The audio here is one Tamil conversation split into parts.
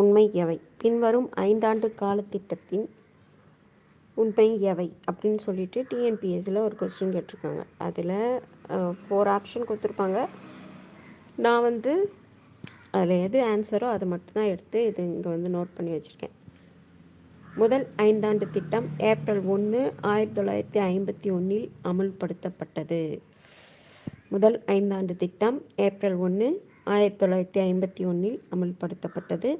உண்மை எவை? பின்வரும் ஐந்தாண்டு காலத்திட்டத்தின் உண்மை எவை? அப்படின்னு சொல்லிட்டு டிஎன்பிஎஸ்சியில் ஒரு கொஸ்டின் கேட்டிருக்காங்க. அதில் ஃபோர் ஆப்ஷன் கொடுத்துருப்பாங்க. நான் வந்து அதில் எது ஆன்சரோ அதை மட்டும்தான் எடுத்து இது இங்கே வந்து நோட் பண்ணி வச்சுருக்கேன். முதல் ஐந்தாண்டு திட்டம் ஏப்ரல் ஒன்று ஆயிரத்தி தொள்ளாயிரத்தி ஐம்பத்தி ஒன்றில் அமுல்படுத்தப்பட்டது. முதல் ஐந்தாண்டு திட்டம் ஏப்ரல் ஒன்று ஆயிரத்தி தொள்ளாயிரத்தி ஐம்பத்தி ஒன்றில் அமல்படுத்தப்பட்டது.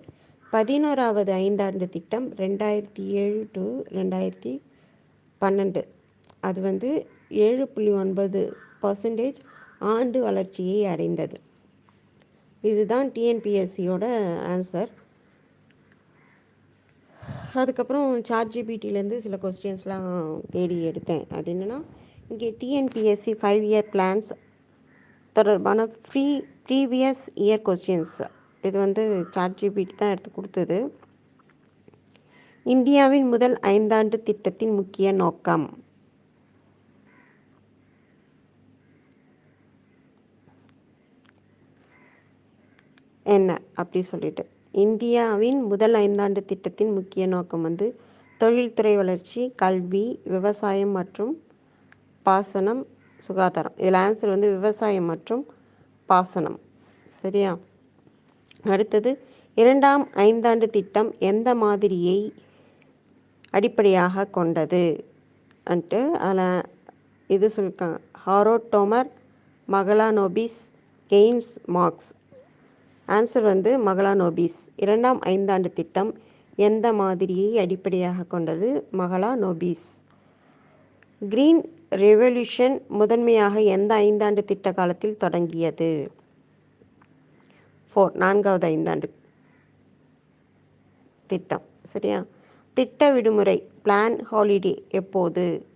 பதினோராவது ஐந்தாண்டு திட்டம் ரெண்டாயிரத்தி ஏழு டு ரெண்டாயிரத்தி பன்னெண்டு. அது வந்து ஏழு புள்ளி ஒன்பது பர்சன்டேஜ் ஆண்டு வளர்ச்சியை அடைந்தது. இதுதான் டிஎன்பிஎஸ்சியோட ஆன்சர் அதுக்கப்புறம் சார்ட் ஜிபிடிலேருந்து சில கொஸ்டின்ஸ்லாம் தேடி எடுத்தேன். அது என்னென்னா இங்கே டிஎன்பிஎஸ்சி ஃபைவ் இயர் பிளான்ஸ் தொடர்பான ஃப்ரீ ப்ரீவியஸ் இயர் கொஸ்டின்ஸ் இது வந்து சார்ட் ஜிபிடி தான் எடுத்து கொடுத்தது. இந்தியாவின் முதல் ஐந்தாண்டு திட்டத்தின் முக்கிய நோக்கம். என்ன? அப்படி சொல்லிட்டு. இந்தியாவின் முதல் ஐந்தாண்டு திட்டத்தின் முக்கிய நோக்கம் வந்து தொழில்துறை வளர்ச்சி கல்வி விவசாயம் மற்றும் பாசனம் சுகாதாரம். இதில் ஆன்சர் வந்து விவசாயம் மற்றும் பாசனம். சரியா? அடுத்தது இரண்டாம் ஐந்தாண்டு திட்டம் எந்த மாதிரியை அடிப்படையாக கொண்டது? அன்ட்டு அதில் இது சொல்லியிருக்காங்க Harrod Domar Mahalanobis Keynes Marx. Answer வந்து மகளானோபிஸ் இரண்டாம் ஐந்தாண்டு திட்டம் எந்த மாதிரியை அடிப்படையாக கொண்டது? மகளானோபிஸ் கிரீன் ரெவல்யூஷன் முதன்மையாக எந்த ஐந்தாண்டு திட்ட காலத்தில் தொடங்கியது? ஃபோர் நான்காவது ஐந்தாண்டு. திட்டம் சரியா? திட்ட விடுமுறை பிளான் ஹாலிடே எப்போது?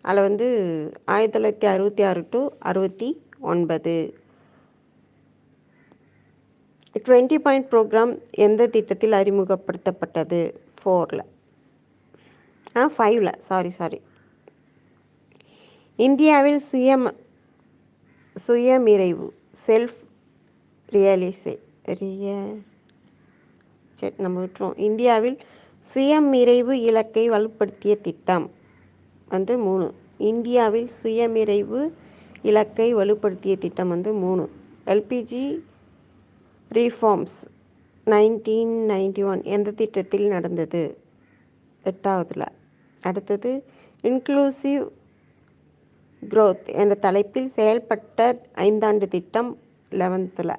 அதில் வந்து ஆயிரத்தி தொள்ளாயிரத்தி அறுபத்தி ஆறு டு அறுபத்தி ஒன்பது. டுவெண்ட்டி பாயிண்ட் ப்ரோக்ராம் எந்த திட்டத்தில் அறிமுகப்படுத்தப்பட்டது? ஃபோரில் ஆ ஃபைவ்ல சாரி சாரி இந்தியாவில் சுயம் சுயமிறைவு செல்ஃப் ரியலிசே ரிய சரி நம்ம விட்டுருவோம். இந்தியாவில் சுயமிறைவு இலக்கை வலுப்படுத்திய திட்டம் வந்து மூணு. இந்தியாவில் சுயமிறைவு இலக்கை வலுப்படுத்திய திட்டம் வந்து மூணு. LPG reforms nineteen ninety one எந்த திட்டத்தில் நடந்தது? எட்டாவதில். அடுத்தது இன்க்ளூசிவ் க்ரோத் என்ற தலைப்பில் செயல்பட்ட ஐந்தாண்டு திட்டம் லெவன்த்தில்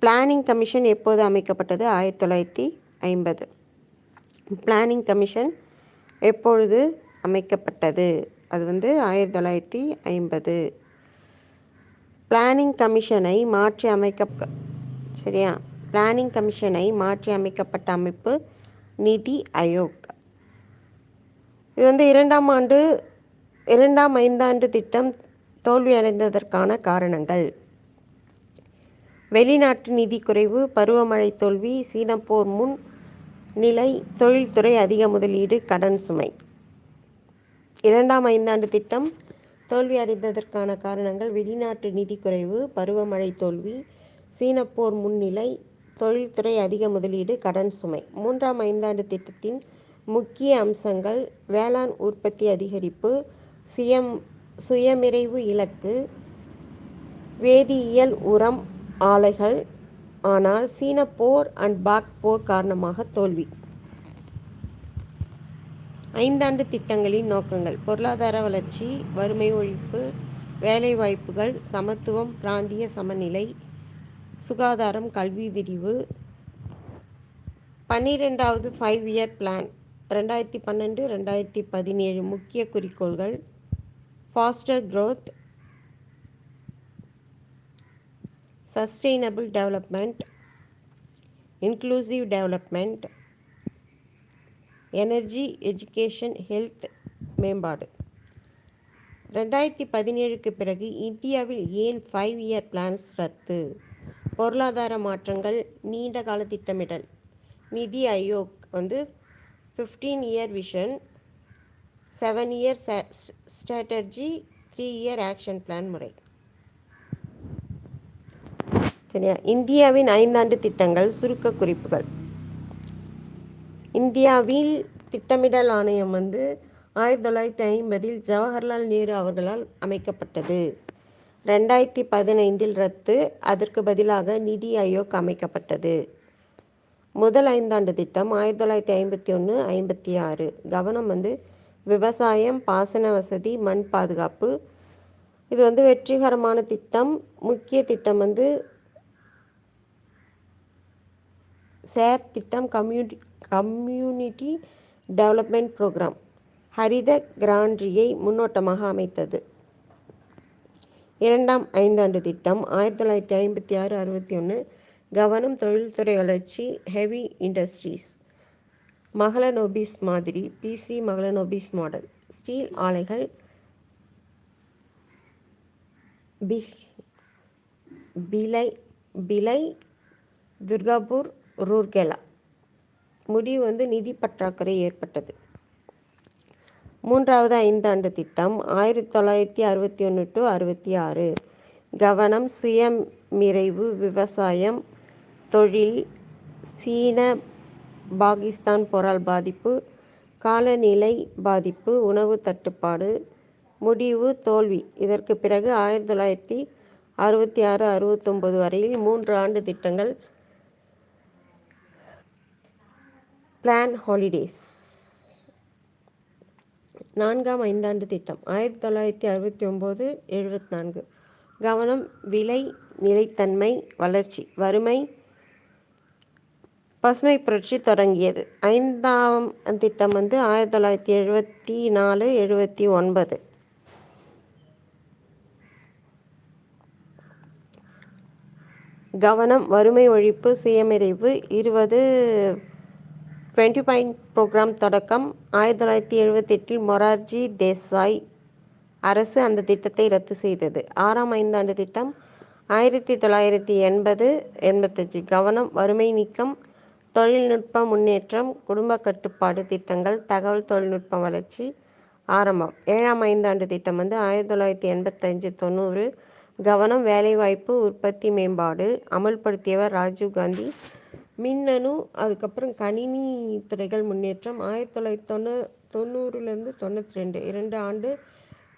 பிளானிங் கமிஷன் எப்போது அமைக்கப்பட்டது? ஆயிரத்தி தொள்ளாயிரத்தி ஐம்பது. பிளானிங் கமிஷன் எப்பொழுது அமைக்கப்பட்டது? அது வந்து ஆயிரத்தி தொள்ளாயிரத்தி ஐம்பது. பிளானிங் கமிஷனை மாற்றி அமைக்க சரியா? பிளானிங் கமிஷனை மாற்றி அமைக்கப்பட்ட அமைப்பு நிதி ஆயோக். இது வந்து இரண்டாம் ஆண்டு இரண்டாம் ஐந்தாண்டு திட்டம் தோல்வியடைந்ததற்கான காரணங்கள். வெளிநாட்டு நிதி குறைவு பருவமழை தோல்வி சீனப்போர் முன் நிலை தொழில்துறை அதிக முதலீடு கடன் சுமை. இரண்டாம் ஐந்தாண்டு திட்டம் தோல்வியடைந்ததற்கான காரணங்கள் வெளிநாட்டு நிதி குறைவு பருவமழை தோல்வி சீனப்போர் முன்னிலை தொழில்துறை அதிக முதலீடு கடன் சுமை. மூன்றாம் ஐந்தாண்டு திட்டத்தின் முக்கிய அம்சங்கள் வேளாண் உற்பத்தி அதிகரிப்பு சுயம் சுயமிறைவு இலக்கு வேதியியல் உரம் ஆலைகள் ஆனால் சீன போர் அண்ட் பாக் போர் காரணமாக தோல்வி. ஐந்தாண்டு திட்டங்களின் நோக்கங்கள். பொருளாதார வளர்ச்சி வறுமை ஒழிப்பு வேலைவாய்ப்புகள் சமத்துவம் பிராந்திய சமநிலை சுகாதாரம் கல்வி விரிவு. பன்னிரெண்டாவது ஃபைவ் இயர் பிளான் ரெண்டாயிரத்தி பன்னெண்டு ரெண்டாயிரத்தி பதினேழு முக்கிய குறிக்கோள்கள். Faster growth sustainable development inclusive development energy education health மேம்பாடு ரெண்டாயிரத்தி பதினேழுக்கு பிறகு இந்தியாவில் ஏன் ஃபைவ் இயர் பிளான்ஸ் ரத்து? பொருளாதார மாற்றங்கள் நீண்ட கால திட்டமிடல். நிதி ஆயோக் வந்து fifteen year vision seven year strategy three year action plan முறை. சரியா? இந்தியாவின் ஐந்தாண்டு திட்டங்கள் சுருக்க குறிப்புகள். இந்தியாவில் திட்டமிடல் ஆணையம் வந்து ஆயிரத்தி தொள்ளாயிரத்தி ஐம்பதில் ஜவஹர்லால் நேரு அவர்களால் அமைக்கப்பட்டது. ரெண்டாயிரத்தி பதினைந்தில் ரத்து அதற்கு பதிலாக நிதி ஆயோக் அமைக்கப்பட்டது. முதல் ஐந்தாண்டு திட்டம் ஆயிரத்தி தொள்ளாயிரத்தி ஐம்பத்தி ஒன்று ஐம்பத்தி ஆறு கவனம் வந்து விவசாயம் பாசன வசதி மண் பாதுகாப்பு. இது வந்து வெற்றிகரமான திட்டம். முக்கிய திட்டம் வந்து சேர் திட்டம் கம்யூனி கம்யூனிட்டி டெவலப்மெண்ட் ப்ரோக்ராம் ஹரித கிராண்டியை முன்னோட்டமாக அமைத்தது. இரண்டாம் ஐந்தாண்டு திட்டம் ஆயிரத்தி தொள்ளாயிரத்தி ஐம்பத்தி ஆறு அறுபத்தி ஒன்று கவனம் தொழில்துறை வளர்ச்சி ஹெவி இண்டஸ்ட்ரீஸ் மகளநோபிஸ் மாதிரி பிசி மகளநோபிஸ் மாடல் ஸ்டீல் ஆலைகள் பி பிலை பிலை துர்காபூர் ரூர்கெலா. முடிவு வந்து நிதி பற்றாக்குறை ஏற்பட்டது. மூன்றாவது ஐந்தாண்டு திட்டம் ஆயிரத்தி தொள்ளாயிரத்தி அறுபத்தி ஒன்று டு அறுபத்தி ஆறு கவனம் சுயமிறைவு விவசாயம் தொழில் சீன பாகிஸ்தான் போரால் பாதிப்பு காலநிலை பாதிப்பு உணவு தட்டுப்பாடு முடிவு தோல்வி. இதற்கு பிறகு ஆயிரத்தி தொள்ளாயிரத்தி அறுபத்தி ஆறு அறுபத்தொம்பது வரையில் மூன்று ஆண்டு திட்டங்கள் பிளான் ஹாலிடேஸ் நான்காம் ஐந்தாண்டு திட்டம். ஆயிரத்தி தொள்ளாயிரத்தி அறுபத்தி ஒம்பது எழுபத்தி நான்கு. கவனம் விலை நிலைத்தன்மை வளர்ச்சி வறுமை பசுமை புரட்சி தொடங்கியது. ஐந்தாம் திட்டம் வந்து ஆயிரத்தி தொள்ளாயிரத்தி எழுபத்தி நாலு எழுபத்தி ஒன்பது. கவனம் வறுமை ஒழிப்பு சுயமிறைவு இருபது டுவெண்ட்டி பாயிண்ட் ப்ரோக்ராம் தொடக்கம். ஆயிரத்தி தொள்ளாயிரத்தி எழுபத்தெட்டில் மொரார்ஜி தேசாய் அரசு அந்த திட்டத்தை ரத்து செய்தது. ஆறாம் ஐந்தாண்டு திட்டம். ஆயிரத்தி தொள்ளாயிரத்தி எண்பது எண்பத்தஞ்சு கவனம் வறுமை நீக்கம் தொழில்நுட்ப முன்னேற்றம் குடும்ப கட்டுப்பாடு திட்டங்கள் தகவல் தொழில்நுட்ப வளர்ச்சி ஆரம்பம். ஏழாம் ஐந்தாண்டு திட்டம் வந்து ஆயிரத்தி தொள்ளாயிரத்தி எண்பத்தஞ்சு தொண்ணூறு கவனம் வேலைவாய்ப்பு உற்பத்தி மேம்பாடு அமல்படுத்தியவர் ராஜீவ் காந்தி. மின்னணு அதுக்கப்புறம் கணினி துறைகள் முன்னேற்றம் ஆயிரத்தி தொள்ளாயிரத்தி தொண்ணூ தொண்ணூறுலேருந்து தொண்ணூற்றி ரெண்டு இரண்டு ஆண்டு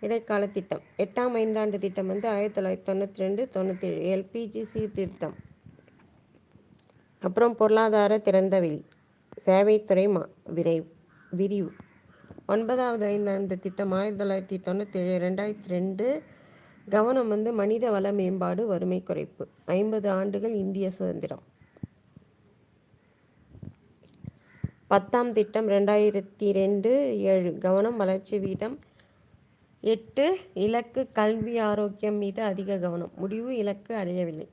இடைக்கால திட்டம். எட்டாம் ஐந்தாண்டு திட்டம் வந்து ஆயிரத்தி தொள்ளாயிரத்தி தொண்ணூற்றி ரெண்டு தொண்ணூற்றி ஏழு எல்பிஜி சீர்திருத்தம் அப்புறம் பொருளாதார திறந்தவெளி சேவைத்துறை மா விரை விரிவு. ஒன்பதாவது ஐந்தாண்டு திட்டம் ஆயிரத்தி தொள்ளாயிரத்தி தொண்ணூற்றி ஏழு ரெண்டாயிரத்தி ரெண்டு. கவனம் வந்து மனித வள மேம்பாடு வறுமை குறைப்பு. ஐம்பது ஆண்டுகள் இந்திய சுதந்திரம். பத்தாம் திட்டம் ரெண்டாயிரத்தி ரெண்டு ஏழு கவனம் வளர்ச்சி வீதம். எட்டு இலக்கு கல்வி ஆரோக்கியம் மீது அதிக கவனம். முடிவு இலக்கு அடையவில்லை.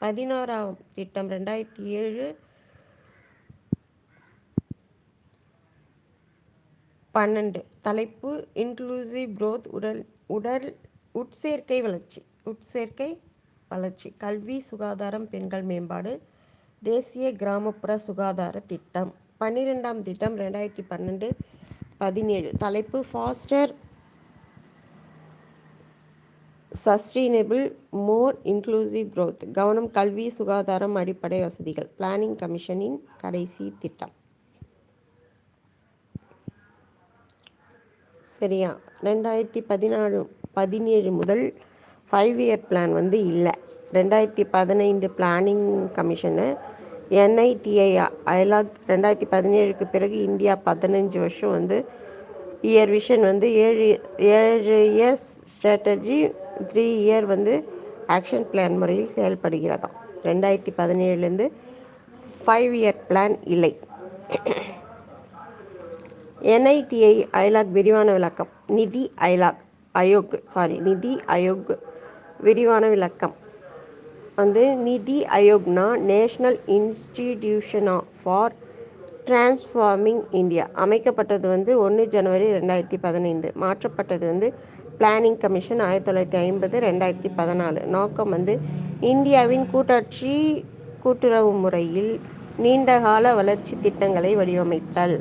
பதினோராம் திட்டம் ரெண்டாயிரத்தி ஏழு பன்னெண்டு. தலைப்பு இன்க்ளூசிவ் குரோத் உடல் உடல் உட்சேர்க்கை வளர்ச்சி. உட்சேர்க்கை வளர்ச்சி. கல்வி சுகாதாரம் பெண்கள் மேம்பாடு. தேசிய கிராமப்புற சுகாதார திட்டம். பன்னிரெண்டாம் திட்டம் ரெண்டாயிரத்தி பன்னெண்டு பதினேழு. தலைப்பு faster sustainable more inclusive growth கவனம் கல்வி சுகாதாரம் அடிப்படை வசதிகள். பிளானிங் கமிஷனின் கடைசி திட்டம். சரியா? ரெண்டாயிரத்தி பதினாலு பதினேழு முதல் ஃபைவ் இயர் பிளான் வந்து இல்லை. ரெண்டாயிரத்தி பதினைந்து பிளானிங் கமிஷனை என்ஐடிஐ அயலாக் ரெண்டாயிரத்தி பதினேழுக்கு பிறகு இந்தியா பதினஞ்சு வருஷம் வந்து இயர் விஷன் வந்து ஏழு ஏழு இயர்ஸ் ஸ்ட்ராட்டஜி த்ரீ இயர் வந்து ஆக்ஷன் பிளான் முறையில் செயல்படுகிறதாம். ரெண்டாயிரத்தி பதினேழுலேருந்து ஃபைவ் இயர் பிளான் இல்லை. என்ஐடிஐ ஐலாக் விரிவான விளக்கம். நிதி ஐலாக் அயோக் சாரி நிதி அயோக் விரிவான விளக்கம். வந்து நிதி அயோக்னா நேஷ்னல் இன்ஸ்டிடியூஷனா ஃபார் டிரான்ஸ்ஃபார்மிங் இந்தியா அமைக்கப்பட்டது வந்து ஒன்று ஜனவரி ரெண்டாயிரத்தி பதினைந்து. மாற்றப்பட்டது வந்து பிளானிங் கமிஷன் ஆயிரத்தி தொள்ளாயிரத்தி ஐம்பது ரெண்டாயிரத்தி பதினாலு. நோக்கம் வந்து இந்தியாவின் கூட்டாட்சி கூட்டுறவு முறையில் நீண்டகால வளர்ச்சி திட்டங்களை வடிவமைத்தல்.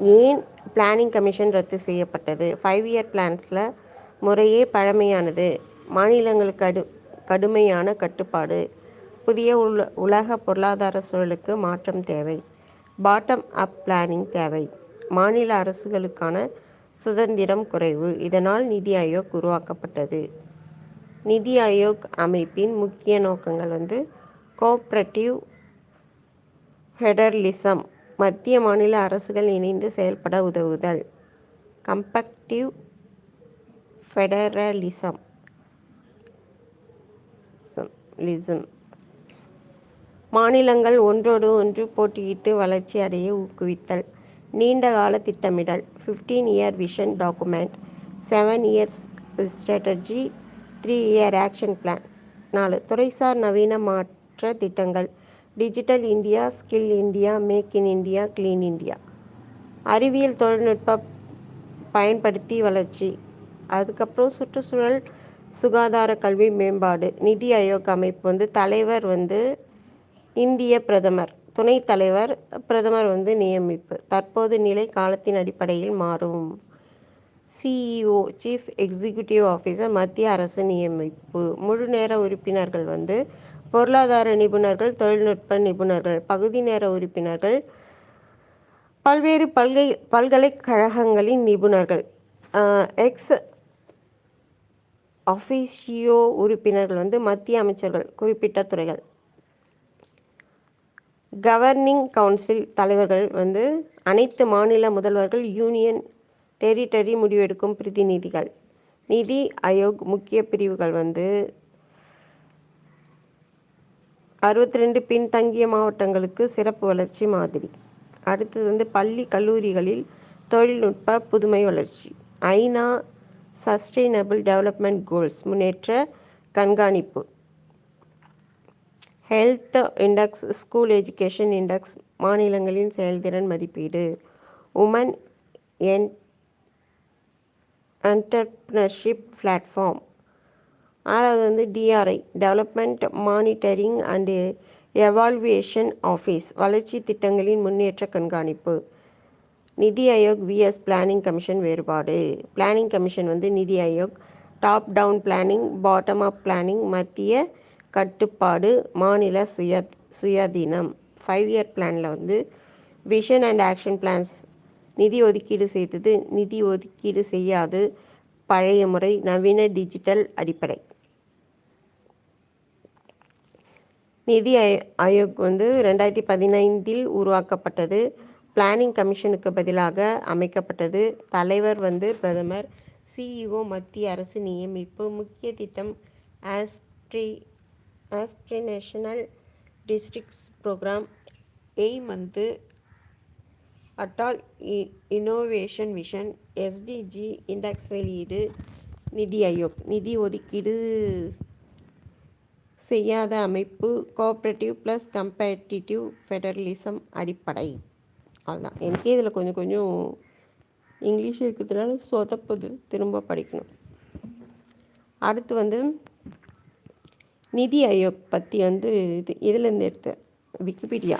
ஏன் பிளானிங் கமிஷன் ரத்து செய்யப்பட்டது? ஃபைவ் இயர் பிளான்ஸில் முறையே பழமையானது. மாநிலங்களுக்கு கடு கடுமையான கட்டுப்பாடு. புதிய உல உலக பொருளாதார சூழலுக்கு மாற்றம் தேவை. பாட்டம் அப் பிளானிங் தேவை. மாநில அரசுகளுக்கான சுதந்திரம் குறைவு. இதனால் நிதி ஆயோக் உருவாக்கப்பட்டது. நிதி ஆயோக் அமைப்பின் முக்கிய நோக்கங்கள் வந்து கோஆப்ரேட்டிவ் ஃபெடரலிசம் மத்திய மாநில அரசுகள் இணைந்து செயல்பட உதவுதல். கம்பேக்டிவ் ஃபெடரலிசம் லிசம். மாநிலங்கள் ஒன்றோடு ஒன்று போட்டியிட்டு வளர்ச்சி அடைய ஊக்குவித்தல். நீண்ட கால திட்டமிடல். Fifteen year vision document seven years strategy three year action plan நாலு துறைசார் நவீன மாற்ற திட்டங்கள். Digital India skill India make in India clean India அறிவியல் தொழில்நுட்ப பயன்படுத்தி வளர்ச்சி. அதுக்கப்புறம் சுற்றுச்சூழல் சுகாதார கல்வி மேம்பாடு நிதி ஆயோக் அமைப்பு வந்து தலைவர் வந்து இந்திய பிரதமர் துணைத் தலைவர் பிரதமர் வந்து நியமிப்பு. தற்போது நிலை காலத்தின் அடிப்படையில் மாறும். சிஇஓ சீஃப் எக்ஸிக்யூட்டிவ் ஆஃபீஸர் மத்திய அரசு நியமிப்பு. முழு நேர உறுப்பினர்கள் வந்து பொருளாதார நிபுணர்கள் தொழில்நுட்ப நிபுணர்கள் பகுதி நேர உறுப்பினர்கள் பல்வேறு பல்கை பல்கலைக்கழகங்களின் நிபுணர்கள். எக்ஸ் அஃபிஷியோ உறுப்பினர்கள் வந்து மத்திய அமைச்சர்கள் குறிப்பிட்ட துறைகள். கவர்னிங் கவுன்சில் தலைவர்கள் வந்து அனைத்து மாநில முதல்வர்கள் யூனியன் டெரிட்டரி முடிவெடுக்கும் பிரதிநிதிகள். நிதி ஆயோக் முக்கிய பிரிவுகள் வந்து அறுபத்தி ரெண்டு பின்தங்கிய மாவட்டங்களுக்கு சிறப்பு வளர்ச்சி மாதிரி. அடுத்தது வந்து பள்ளி கல்லூரிகளில் தொழில்நுட்ப புதுமை வளர்ச்சி. ஐநா சஸ்டெயினபிள் டெவலப்மெண்ட் கோல்ஸ் முன்னேற்ற கண்காணிப்பு. Health index school education index மாநிலங்களின் செயல்திறன் மதிப்பீடு. உமன் என் என்டர்ப்னர்ஷிப் பிளாட்ஃபார்ம். ஆறாவது வந்து DRI development monitoring and evaluation office வளர்ச்சி திட்டங்களின் முன்னேற்ற கண்காணிப்பு. Niti Aayog vs planning commission வேறுபாடு. பிளானிங் கமிஷன் வந்து Niti Aayog top down planning bottom up planning மத்திய கட்டுப்பாடு மாநில சுய சுயாதீனம். ஃபைவ் இயர் பிளானில் வந்து விஷன் அண்ட் ஆக்ஷன் பிளான்ஸ் நிதி ஒதுக்கீடு செய்தது நிதி ஒதுக்கீடு செய்யாது பழைய முறை நவீன டிஜிட்டல் அடிப்படை. நிதி ஆயோக் வந்து ரெண்டாயிரத்தி பதினைந்தில் உருவாக்கப்பட்டது. பிளானிங் கமிஷனுக்கு பதிலாக அமைக்கப்பட்டது. தலைவர் வந்து பிரதமர் சிஇஓ மத்திய அரசு நியமிப்பு முக்கிய திட்டம் ஆஸ்ட்ரி ஆஸ்பிரேஷனல் டிஸ்ட்ரிக்ஸ் ப்ரோக்ராம் எய்ம் வந்து Atal innovation vision SDG index வெளியீடு நிதி ஆயோக் நிதி ஒதுக்கீடு செய்யாத அமைப்பு கோஆப்ரேட்டிவ் ப்ளஸ் கம்பேட்டிட்டிவ் ஃபெடரலிசம் அடிப்படை. அதுதான் எனக்கே இதில் கொஞ்சம் கொஞ்சம் இங்கிலீஷ் இருக்கிறதுனால சொதப்புது. திரும்ப படிக்கணும். அடுத்து வந்து நிதி ஆயோக் பற்றி வந்து இது இதிலேருந்து எடுத்தேன். விக்கிபீடியா.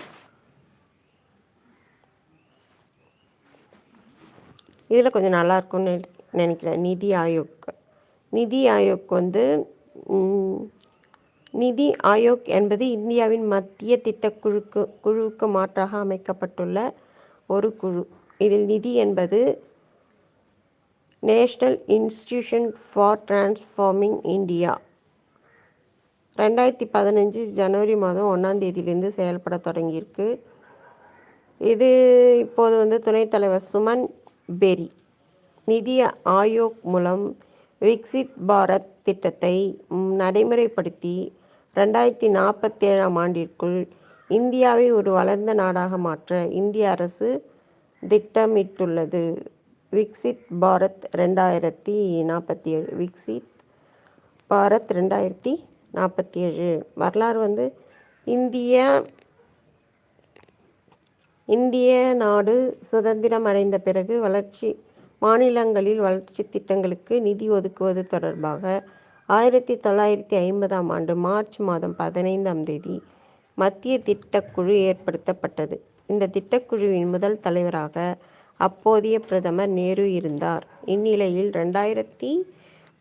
இதில் கொஞ்சம் நல்லாயிருக்கும்னு நினைக்கிறேன். நிதி ஆயோக். நிதி ஆயோக் வந்து நிதி ஆயோக் என்பது இந்தியாவின் மத்திய திட்டக்குழுக்கு குழுவுக்கு மாற்றாக அமைக்கப்பட்டுள்ள ஒரு குழு. இதில் நிதி என்பது national institution for transforming India ரெண்டாயிரத்தி பதினஞ்சு ஜனவரி மாதம் ஒன்றாம் தேதியிலேருந்து செயல்பட தொடங்கியிருக்கு. இது இப்போது வந்து துணைத் தலைவர் சுமன் பெரி. நிதி ஆயோக் மூலம் விக்சித் பாரத் திட்டத்தை நடைமுறைப்படுத்தி ரெண்டாயிரத்தி நாற்பத்தேழாம் ஆண்டிற்குள் இந்தியாவை ஒரு வளர்ந்த நாடாக மாற்ற இந்திய அரசு திட்டமிட்டுள்ளது. விக்சித் பாரத் ரெண்டாயிரத்தி நாற்பத்தி ஏழு விக்சித் பாரத் ரெண்டாயிரத்தி நாற்பத்தி ஏழு வரலாறு வந்து இந்திய இந்திய நாடு சுதந்திரம் அடைந்த பிறகு வளர்ச்சி மாநிலங்களில் வளர்ச்சி திட்டங்களுக்கு நிதி ஒதுக்குவது தொடர்பாக ஆயிரத்தி தொள்ளாயிரத்தி ஐம்பதாம் ஆண்டு மார்ச் மாதம் பதினைந்தாம் தேதி மத்திய திட்டக்குழு ஏற்படுத்தப்பட்டது. இந்த திட்டக்குழுவின் முதல் தலைவராக அப்போதைய பிரதமர் நேரு இருந்தார். இந்நிலையில் ரெண்டாயிரத்தி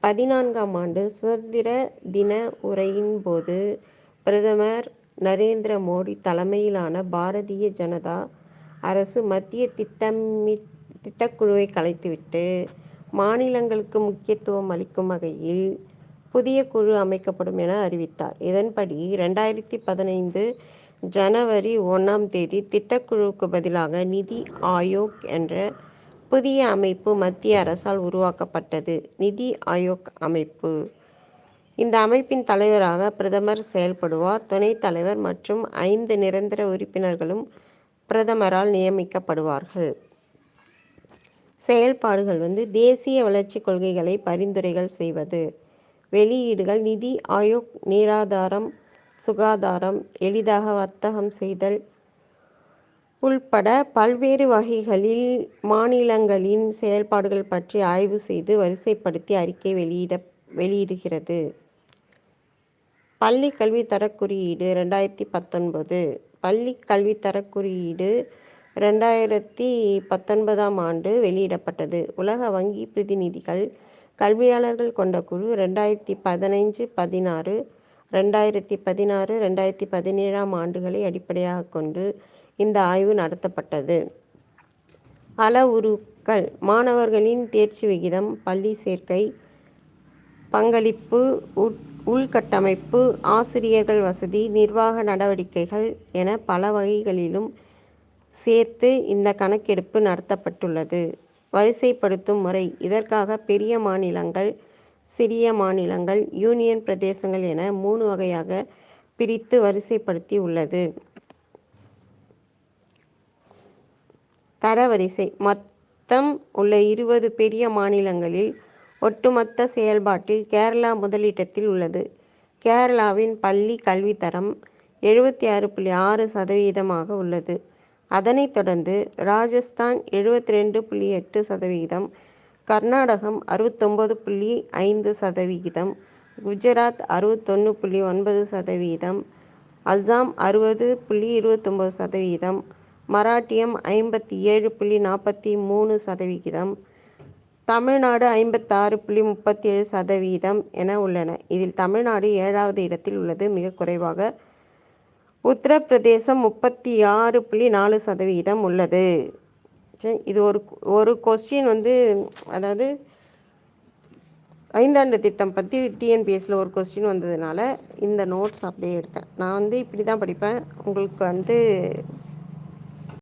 பதினான்காம் ஆண்டு சுதந்திர தின உரையின் போது பிரதமர் நரேந்திர மோடி தலைமையிலான பாரதிய ஜனதா அரசு மத்திய திட்டமி திட்டக்குழுவை கலைத்துவிட்டு மாநிலங்களுக்கு முக்கியத்துவம் அளிக்கும் வகையில் புதிய குழு அமைக்கப்படும் என அறிவித்தார். இதன்படி ரெண்டாயிரத்தி பதினைந்து ஜனவரி ஒன்றாம் தேதி திட்டக்குழுவுக்கு பதிலாக நிதி ஆயோக் என்ற புதிய அமைப்பு மத்திய அரசால் உருவாக்கப்பட்டது. நிதி ஆயோக் அமைப்பு. இந்த அமைப்பின் தலைவராக பிரதமர் செயல்படுவார். துணைத் தலைவர் மற்றும் ஐந்து நிரந்தர உறுப்பினர்களும் பிரதமரால் நியமிக்கப்படுவார்கள். செயல்பாடுகள் வந்து தேசிய வளர்ச்சி கொள்கைகளை பரிந்துரைகள் செய்வது. வெளியீடுகள் நிதி ஆயோக் நீராதாரம் சுகாதாரம் எளிதாக வர்த்தகம் செய்தல் உள்பட பல்வேறு வகைகளில் மாநிலங்களின் செயல்பாடுகள் பற்றி ஆய்வு செய்து வரிசைப்படுத்தி அறிக்கை வெளியிட வெளியிடுகிறது. பள்ளி கல்வி தரக்குறியீடு ரெண்டாயிரத்தி பத்தொன்பது. பள்ளி கல்வி தரக்குறியீடு ரெண்டாயிரத்தி பத்தொன்பதாம் ஆண்டு வெளியிடப்பட்டது. உலக வங்கி பிரதிநிதிகள் கல்வியாளர்கள் கொண்ட குழு ரெண்டாயிரத்தி பதினைஞ்சு பதினாறு ரெண்டாயிரத்தி பதினாறு ரெண்டாயிரத்தி பதினேழாம் ஆண்டுகளை அடிப்படையாக கொண்டு இந்த ஆய்வு நடத்தப்பட்டது. அளவுருக்கள். மாணவர்களின் தேர்ச்சி விகிதம் பள்ளி சேர்க்கை பங்களிப்பு உள்கட்டமைப்பு ஆசிரியர்கள் வசதி நிர்வாக நடவடிக்கைகள் என பல வகைகளிலும் சேர்த்து இந்த கணக்கெடுப்பு நடத்தப்பட்டுள்ளது. வரிசைப்படுத்தும் முறை. இதற்காக பெரிய மாநிலங்கள் சிறிய மாநிலங்கள் யூனியன் பிரதேசங்கள் என மூணு வகையாக பிரித்து வரிசைப்படுத்தி உள்ளது. தரவரிசை. மொத்தம் உள்ள இருபது பெரிய மாநிலங்களில் ஒட்டுமொத்த செயல்பாட்டில் கேரளா முதலிடத்தில் உள்ளது. கேரளாவின் பள்ளி கல்வித்தரம் எழுபத்தி ஆறு புள்ளி ஆறு சதவீதமாக உள்ளது. அதனைத் தொடர்ந்து ராஜஸ்தான் எழுபத்தி ரெண்டு புள்ளி எட்டு சதவிகிதம் கர்நாடகம் அறுபத்தொம்பது புள்ளி ஐந்து சதவிகிதம் குஜராத் அறுபத்தொன்று புள்ளி ஒன்பது சதவீதம் அஸ்ஸாம் அறுபது புள்ளி இருபத்தொம்பது சதவீதம் மராட்டியம் ஐம்பத்தி ஏழு புள்ளி நாற்பத்தி மூணு சதவிகிதம் தமிழ்நாடு ஐம்பத்தாறு புள்ளி முப்பத்தி ஏழு சதவீதம் என உள்ளன. இதில் தமிழ்நாடு ஏழாவது இடத்தில் உள்ளது. மிக குறைவாக உத்தரப்பிரதேசம் முப்பத்தி ஆறு புள்ளி நாலு சதவீதம் உள்ளது. இது ஒரு ஒரு கொஸ்டின் வந்து அதாவது ஐந்தாண்டு திட்டம் பற்றி டிஎன்பிஎஸ்சில் ஒரு கொஸ்டின் வந்ததுனால இந்த நோட்ஸ் அப்படியே எடுத்தேன். நான் வந்து இப்படி தான் படிப்பேன். உங்களுக்கு வந்து